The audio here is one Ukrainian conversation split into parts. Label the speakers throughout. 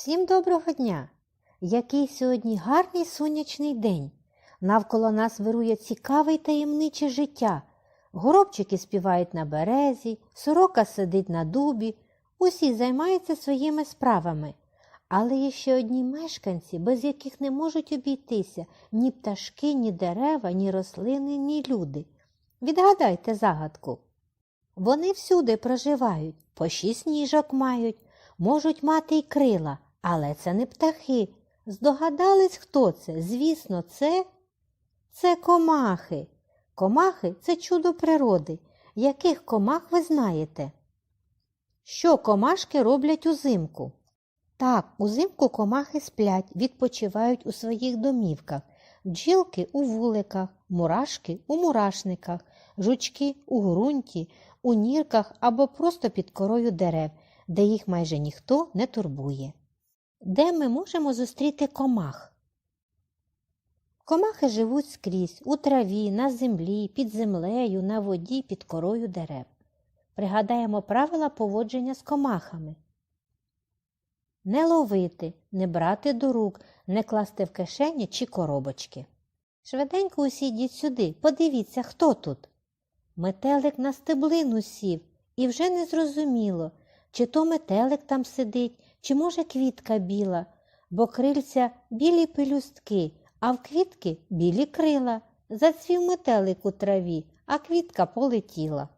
Speaker 1: Всім доброго дня! Який сьогодні гарний сонячний день. Навколо нас вирує цікаве й таємниче життя. Горобчики співають на березі, сорока сидить на дубі, усі займаються своїми справами. Але є ще одні мешканці, без яких не можуть обійтися ні пташки, ні дерева, ні рослини, ні люди. Відгадайте загадку. Вони всюди проживають, по шість ніжок мають, можуть мати й крила, але це не птахи. Здогадались, хто це? Звісно, це це комахи. Комахи це чудо природи. Яких комах ви знаєте? Що комашки роблять узимку? Так, узимку комахи сплять, відпочивають у своїх домівках, бджілки у вуликах, мурашки у мурашниках, жучки у ґрунті, у нірках або просто під корою дерев, де їх майже ніхто не турбує. Де ми можемо зустріти комах? Комахи живуть скрізь у траві, на землі, під землею, на воді, під корою дерев. Пригадаємо правила поводження з комахами. Не ловити, не брати до рук, не класти в кишені чи коробочки. Швиденько усі йдіть сюди, подивіться, хто тут. Метелик на стеблину сів, і вже не зрозуміло, чи то метелик там сидить, чи, може, квітка біла, бо крильця білі пелюстки, а в квітки білі крила. Зацвів метелик у траві, а квітка полетіла.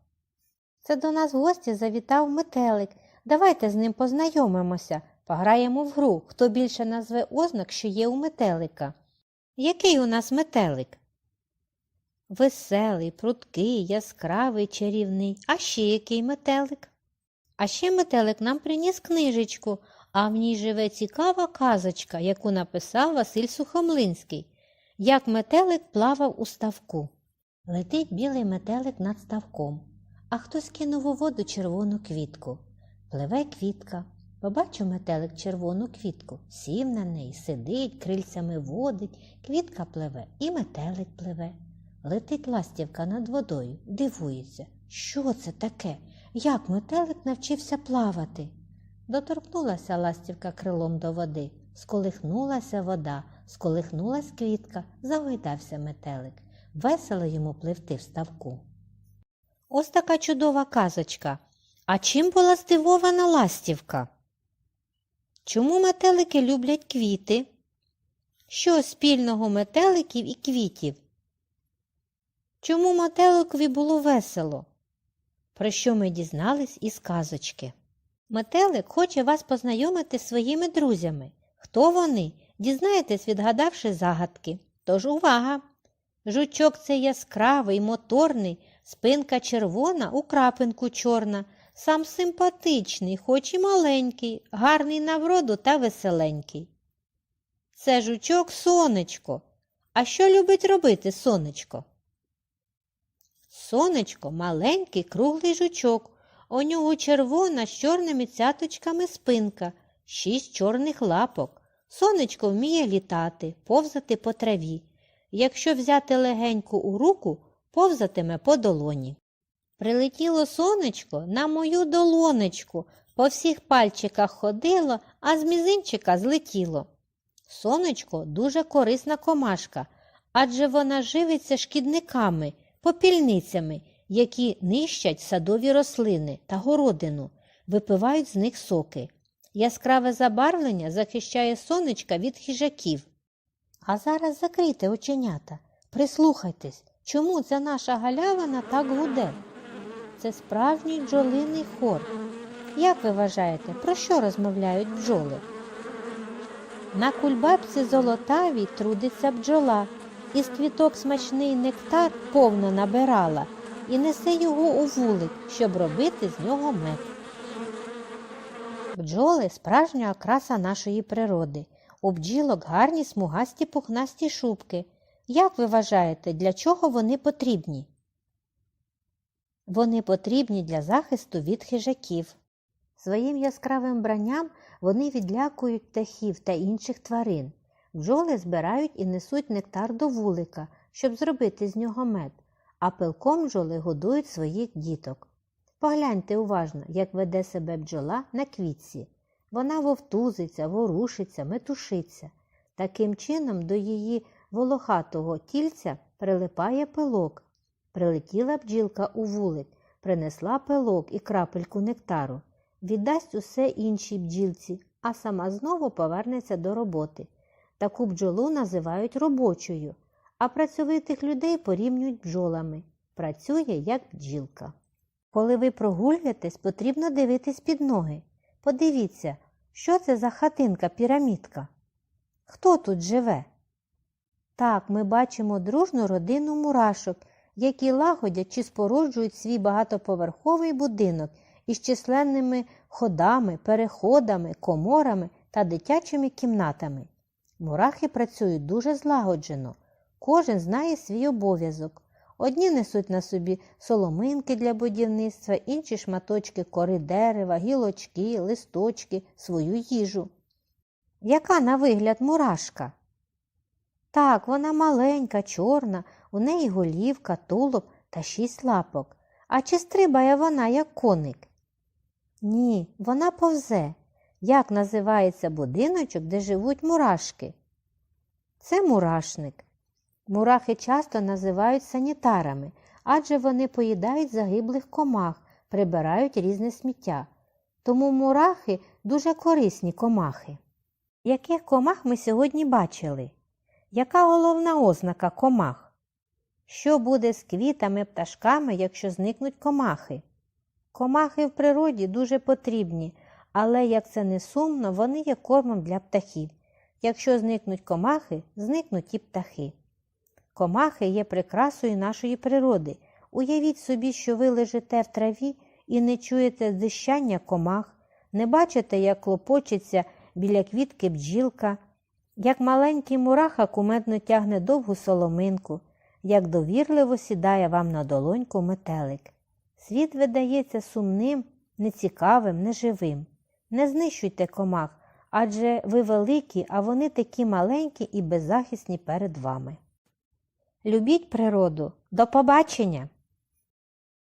Speaker 1: Це до нас в гості завітав метелик. Давайте з ним познайомимося, пограємо в гру, хто більше назве ознак, що є у метелика. Який у нас метелик? Веселий, прудкий, яскравий, чарівний. А ще який метелик? А ще метелик нам приніс книжечку, а в ній живе цікава казочка, яку написав Василь Сухомлинський. Як метелик плавав у ставку. Летить білий метелик над ставком, а хтось кинув у воду червону квітку. Пливе квітка. Побачив метелик червону квітку, сів на неї, сидить, крильцями водить, квітка пливе і метелик пливе. Летить ластівка над водою, дивується, що це таке, як метелик навчився плавати. Доторкнулася ластівка крилом до води, сколихнулася вода, сколихнулась квітка, загойдався метелик. Весело йому пливти в ставку. Ось така чудова казочка. А чим була здивована ластівка? Чому метелики люблять квіти? Що спільного метеликів і квітів? Чому метеликові було весело? Про що ми дізнались із казочки? Метелик хоче вас познайомити з своїми друзями. Хто вони? Дізнаєтесь, відгадавши загадки. Тож увага! Жучок це яскравий, моторний, спинка червона, у крапинку чорна, сам симпатичний, хоч і маленький, гарний на вроду та веселенький. Це жучок сонечко. А що любить робити сонечко? Сонечко маленький круглий жучок. У нього червона з чорними цяточками спинка, шість чорних лапок. Сонечко вміє літати, повзати по траві. Якщо взяти легеньку у руку, повзатиме по долоні. Прилетіло сонечко на мою долонечку, по всіх пальчиках ходило, а з мізинчика злетіло. Сонечко дуже корисна комашка, адже вона живиться шкідниками, попільницями, які нищать садові рослини та городину, випивають з них соки. Яскраве забарвлення захищає сонечка від хижаків. А зараз закрийте оченята, прислухайтесь, чому ця наша галявина так гуде. Це справжній бджолиний хор. Як ви вважаєте, про що розмовляють бджоли? На кульбабці золотавій трудиться бджола, із квіток смачний нектар повно набирала і несе його у вулик, щоб робити з нього мед. Бджоли справжня окраса нашої природи. У бджілок гарні смугасті пухнасті шубки. Як ви вважаєте, для чого вони потрібні? Вони потрібні для захисту від хижаків. Своїм яскравим бранням вони відлякують птахів та інших тварин. Бджоли збирають і несуть нектар до вулика, щоб зробити з нього мед, а пилком бджоли годують своїх діток. Погляньте уважно, як веде себе бджола на квітці. Вона вовтузиться, ворушиться, метушиться. Таким чином до її волохатого тільця прилипає пилок. Прилетіла бджілка у вулик, принесла пилок і крапельку нектару, віддасть усе іншій бджілці, а сама знову повернеться до роботи. Таку бджолу називають робочою, а працьовитих людей порівнюють бджолами. Працює як бджілка. Коли ви прогулюєтесь, потрібно дивитись під ноги. Подивіться, що це за хатинка пірамідка? Хто тут живе? Так, ми бачимо дружну родину мурашок, які лагодять чи споруджують свій багатоповерховий будинок із численними ходами, переходами, коморами та дитячими кімнатами. Мурахи працюють дуже злагоджено. Кожен знає свій обов'язок. Одні несуть на собі соломинки для будівництва, інші шматочки кори дерева, гілочки, листочки, свою їжу. Яка на вигляд мурашка? Так, вона маленька, чорна, у неї голівка, тулуб та шість лапок. А чи стрибає вона, як коник? Ні, вона повзе. Як називається будиночок, де живуть мурашки? Це мурашник. Мурахи часто називають санітарами, адже вони поїдають загиблих комах, прибирають різне сміття. Тому мурахи дуже корисні комахи. Яких комах ми сьогодні бачили? Яка головна ознака комах? Що буде з квітами, пташками, якщо зникнуть комахи? Комахи в природі дуже потрібні, але, як це не сумно, вони є кормом для птахів. Якщо зникнуть комахи, зникнуть і птахи. Комахи є прикрасою нашої природи. Уявіть собі, що ви лежите в траві і не чуєте дищання комах, не бачите, як клопочеться біля квітки бджілка, як маленький мураха кумедно тягне довгу соломинку, як довірливо сідає вам на долоньку метелик. Світ видається сумним, нецікавим, неживим. Не знищуйте комах, адже ви великі, а вони такі маленькі і беззахисні перед вами. Любіть природу. До побачення!